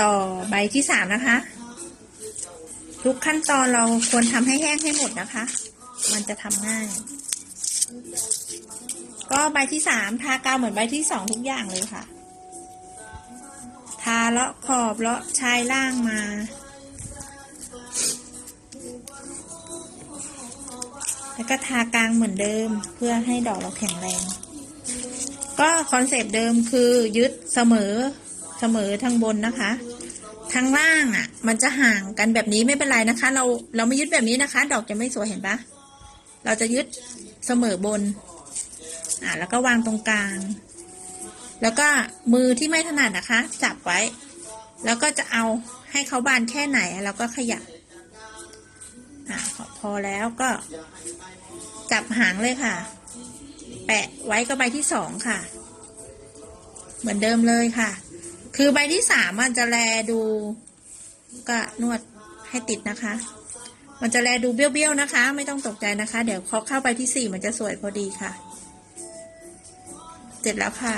ต่อใบที่สามนะคะ ทุกขั้นตอนเราควรทำให้แห้งให้หมดนะคะ มันจะทำง่าย ก็ใบที่สามทากาวเหมือนใบที่สองทุกอย่างเลยค่ะ ทาเลาะขอบเลาะชายล่างมาแล้วก็ทากลางเหมือนเดิมเพื่อให้ดอกเราแข็งแรง ก็คอนเซปต์เดิมคือยึดเสมอ เสมอทางบนนะคะทางล่างอะ มันจะห่างกันแบบนี้ไม่เป็นไรนะคะ เราเราไม่ยึดแบบนี้นะคะ ดอกจะไม่สวยเห็นปะเราจะยึดเสมอบน อ่าแล้วก็วางตรงกลาง แล้วก็มือที่ไม่ถนัดนะคะ จับไว้ แล้วก็จะเอาให้เขาบานแค่ไหนแล้วก็ขยับอ่าพอแล้วก็ จับหางเลยค่ะ แปะไว้กับใบที่สองค่ะ เหมือนเดิมเลยค่ะ คือใบที่สามมันจะแลดูก็นวดให้ติดนะคะ มันจะแลดูเบี้ยวๆนะคะ ไม่ต้องตกใจนะคะ เดี๋ยวพอเข้าใบที่สี่มันจะสวยพอดีค่ะ เสร็จแล้วค่ะ